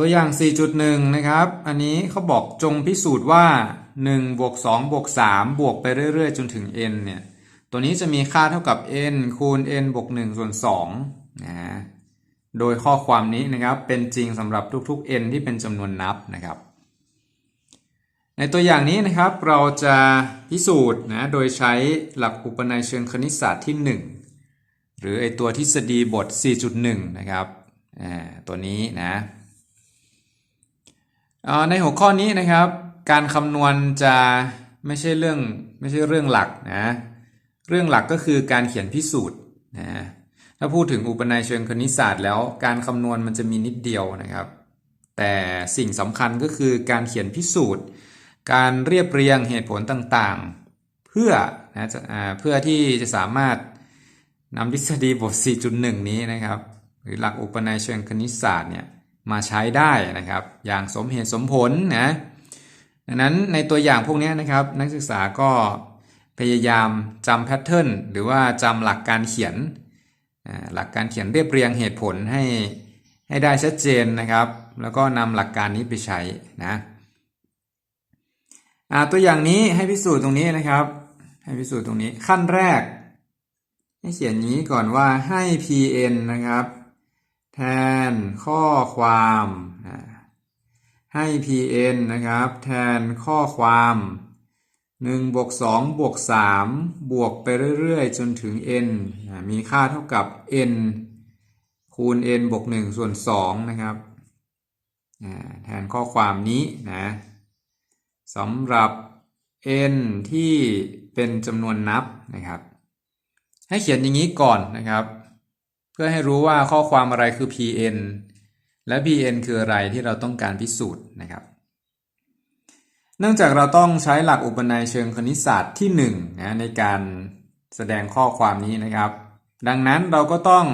ตัวอย่าง 4.1 นะครับ อันนี้เขาบอกจงพิสูจน์ว่า1บวก2บวก3บวกไปเรื่อยๆ จนถึง n เนี่ย ตัวนี้จะมีค่าเท่ากับ n คูณ n บวก1ส่วน2นะโดยข้อความนี้นะครับเป็นจริงสำหรับทุกๆ n ที่เป็นจำนวนนับนะครับ ในตัวอย่างนี้นะครับเราจะพิสูจน์นะโดยใช้หลักอุปนัยเชิงคณิตศาสตร์ที่ 1 หรือไอตัวทฤษฎีบท 4.1 นะครับอ่าตัวนี้นะ ในหัวข้อนี้นะครับ การคำนวณจะไม่ใช่เรื่องไม่ใช่เรื่องหลักนะเรื่องหลักก็คือการเขียนพิสูจน์นะถ้าพูดถึงอุปนัยเชิงคณิตศาสตร์แล้ว การคำนวณมันจะมีนิดเดียวนะครับ แต่สิ่งสำคัญก็คือการเขียนพิสูจน์ การเรียบเรียงเหตุผลต่างๆ เพื่อนะจะอ่าเพื่อที่จะสามารถนำทฤษฎีบท 4.1 นี้นะครับ หรือหลักอุปนัยเชิงคณิตศาสตร์เนี่ย มาใช้ได้นะครับ อย่างสมเหตุสมผลนะดังนั้นในตัวอย่างพวกนี้นะครับ นักศึกษาก็พยายามจำแพทเทิร์นหรือว่าจำหลักการเขียน หลักการเขียนเรียบเรียงเหตุผลให้ให้ได้ชัดเจนนะครับ แล้วก็นำหลักการนี้ไปใช้นะตัวอย่างนี้ให้พิสูจน์ตรงนี้นะครับ ให้พิสูจน์ตรงนี้ขั้นแรก ให้เขียนอย่างนี้ก่อนว่าให้ pn นะครับ แทนข้อความให้ pn นะครับ แทนข้อความ1บวก2บวก3บวกไปเรื่อยๆ จนถึง n มีค่าเท่ากับ n คูณ n บวก1ส่วน2นะครับแทนข้อความนี้นะสำหรับ n ที่เป็นจำนวนนับนะครับ ให้เขียนอย่างนี้ก่อนนะครับ พื่อให้รู้ว่าข้อความอะไรคือ pn และ pn คืออะไรที่เราต้องการพิสูจน์นะครับ เนื่องจากเราต้องใช้หลักอุปนัยเชิงคณิตศาสตร์ที่1นะในการแสดงข้อความนี้นะครับ ดังนั้นเราก็ต้อง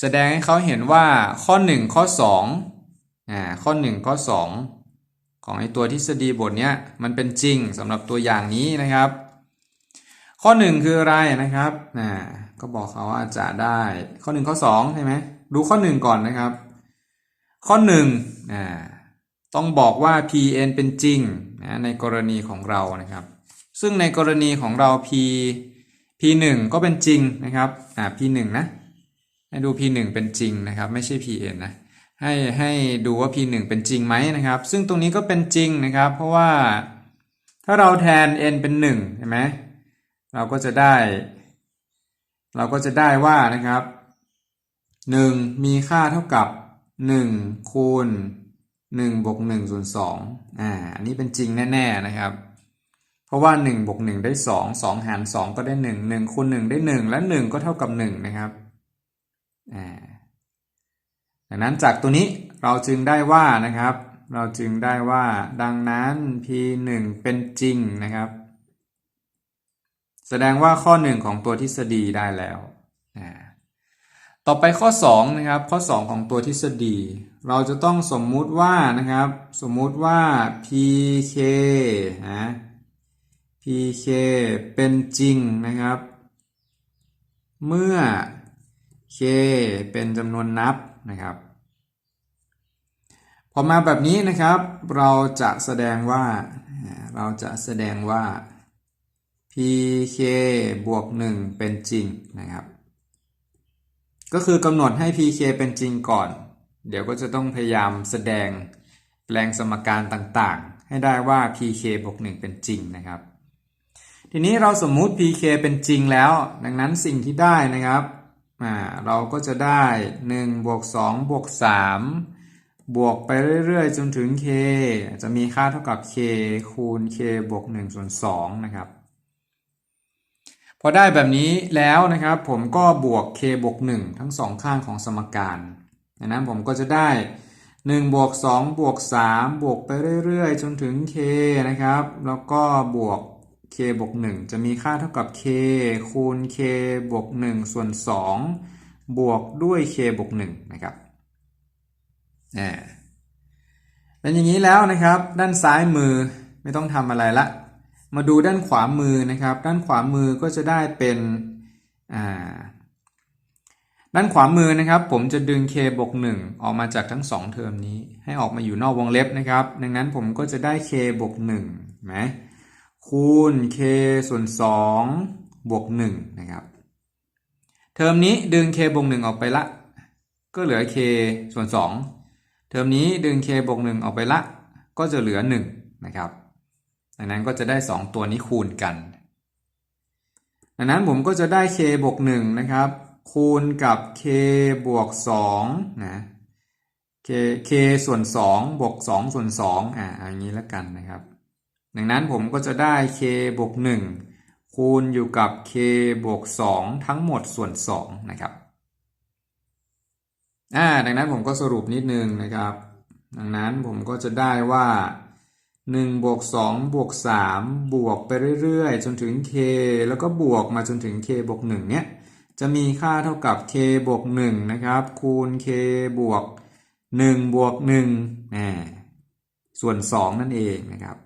แสดงให้เขาเห็นว่าข้อ 1 ข้อ2อ่าข้อ 1 ข้อ 2 ของไอตัวทฤษฎีบทเนี้ยมันเป็นจริงสำหรับตัวอย่างนี้นะครับ ข้อ 1 คืออะไรนะครับอ่าก็บอกเขาว่าจะได้ ข้อ 1 ข้อ2ใช่ไหมดูข้อ 1 ก่อนนะครับ ข้อ1อ่าต้องบอกว่า pn เป็นจริงนะในกรณีของเรานะครับ ซึ่งในกรณีของเรา p p1 ก็เป็นจริงนะครับอ่า p1 นะให้ดู p1 เป็นจริงนะครับ ไม่ใช่ pn นะให้ให้ดูว่า p1 เป็นจริงไหมนะครับ ซึ่งตรงนี้ก็เป็นจริงนะครับ เพราะว่าถ้าเราแทน n เป็น1ใช่ไหม เราก็จะได้ เราก็จะได้ว่านะครับ 1 มีค่าเท่ากับ 1 คูณ1บวก1ส่วน2อ่าอันนี้เป็นจริงแน่ๆนะครับ เพราะว่า1บวก1ได้ 2 2 หาร 2 ก็ได้ 1 1คูณ1ได้ 1 และ 1 ก็เท่ากับ 1 นะครับอ่าดังนั้นจากตัวนี้เราจึงได้ว่านะครับ เราจึงได้ว่าดังนั้น p1 เป็นจริงนะครับ แสดงว่าข้อ1ของตัวทฤษฎีได้แล้วต่อไปข้อ2นะครับข้อ 2 ของตัวทฤษฎี เราจะต้องสมมุติว่านะครับ สมมุติว่า pk นะ pk เป็นจริงนะครับ เมื่อ k เป็นจำนวนนับนะครับพอมาแบบนี้นะครับ เราจะแสดงว่าเราจะแสดงว่า pk บวก 1 เป็นจริงนะครับ ก็คือกำหนดให้ pk เป็นจริงก่อน เดี๋ยวก็จะต้องพยายามแสดงแปลงสมการต่างๆ ให้ได้ว่า pk บวก 1 เป็นจริงนะครับ ทีนี้เราสมมุติ pk เป็นจริงแล้ว ดังนั้นสิ่งที่ได้นะครับอ่าเราก็จะได้ 1 บวก 2 บวก 3 บวกไปเรื่อยๆ จนถึง k จะมีค่าเท่ากับ k คูณ k บวก1ส่วน2นะครับ พอได้แบบนี้แล้วนะครับผมก็บวก k บวก 1 ทั้งสองข้างของสมการดังนั้นผมก็จะได้ 1 บวก 2 บวก 3 บวกไปเรื่อยๆ จนถึง k นะครับ แล้วก็บวก k บวก 1 จะมีค่าเท่ากับ k คูณ k บวก 1 ส่วน 2 บวกด้วย k บวก 1 นะครับอ่าเป็นอย่างนี้แล้วนะครับ ด้านซ้ายมือไม่ต้องทำอะไรละ มาดูด้านขวามือนะครับ ด้านขวามือก็จะได้เป็นด้านขวามือนะครับ ผมจะดึง k บวก1ออกมาจากทั้งสองเทอมนี้ ให้ออกมาอยู่นอกวงเล็บนะครับ ดังนั้นผมก็จะได้ k บวก1นไหมคูณ k ส่วน 2 บวก1นะครับ เทอมนี้ดึง k บวก1ออกไปละ ก็เหลือ k ส่วน 2 เทอมนี้ดึง k บวก1ออกไปละ ก็จะเหลือ 1 นะครับ ดังนั้นก็จะได้ 2 ตัวนี้คูณกัน ดังนั้นผมก็จะได้ k บวก1นะครับ คูณกับ k บวก2นะ k k ส่วน2บวก2ส่วน2อ่าอย่างนี้แล้วกันนะครับ ดังนั้นผมก็จะได้ k บวก1คูณอยู่กับ k บวก2ทั้งหมดส่วน2นะครับอ่าดังนั้นผมก็สรุปนิดนึงนะครับ ดังนั้นผมก็จะได้ว่า 1บวก2บวก3บวกไปเรื่อยๆ จนถึง k แล้วก็บวกมาจนถึง k บวก1เนี้ยจะมีค่าเท่ากับ k บวก1นะครับ คูณ k บวก1บวก1อ่ส่วน 2 นั่นเองนะครับ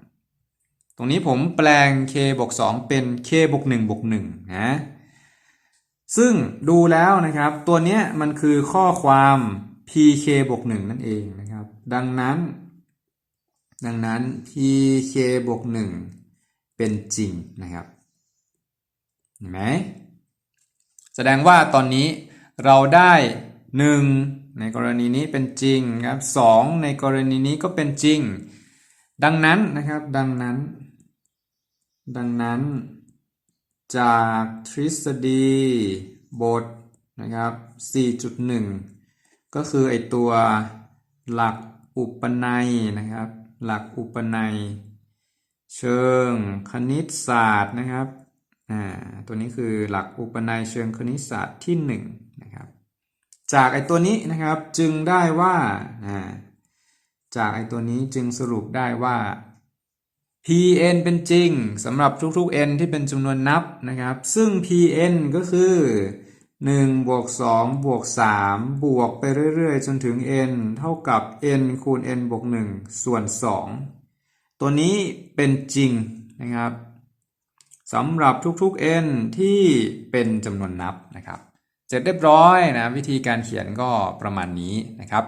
ตรงนี้ผมแปลง k บวก2เป็น k บวก1บวก1นะซึ่งดูแล้วนะครับ ตัวเนี้ยมันคือข้อความ pk บวก1นั่นเองนะครับ ดังนั้น ดังนั้น pk บวก1เป็นจริงนะครับเห็นไหมแสดงว่าตอนนี้เราได้ 1 ในกรณีนี้เป็นจริงครับ2ในกรณีนี้ก็เป็นจริง ดังนั้นนะครับดังนั้น ดังนั้น จากทฤษฎีบทนะครับ 4.1 ก็คือไอตัวหลักอุปนัยนะครับ หลักอุปนัย เชิงคณิตศาสตร์นะครับอ่าตัวนี้คือหลักอุปนัยเชิงคณิตศาสตร์ที่1นงนะครับจากไอตัวนี้นะครับจึงได้ว่าอ่าจากไอตัวนี้จึงสรุปได้ว่า pn เป็นจริงสำหรับทุกๆ n ที่เป็นจำนวนนับนะครับ ซึ่ง pn ก็คือ 1บวก2บวก3บวกไปเรื่อยๆ จนถึง n เท่ากับ n คูณ n บวก1ส่วน2ตัวนี้เป็นจริงนะครับสำหรับทุกๆ n ที่เป็นจำนวนนับนะครับ เสร็จเรียบร้อยนะวิธีการเขียนก็ประมาณนี้นะครับ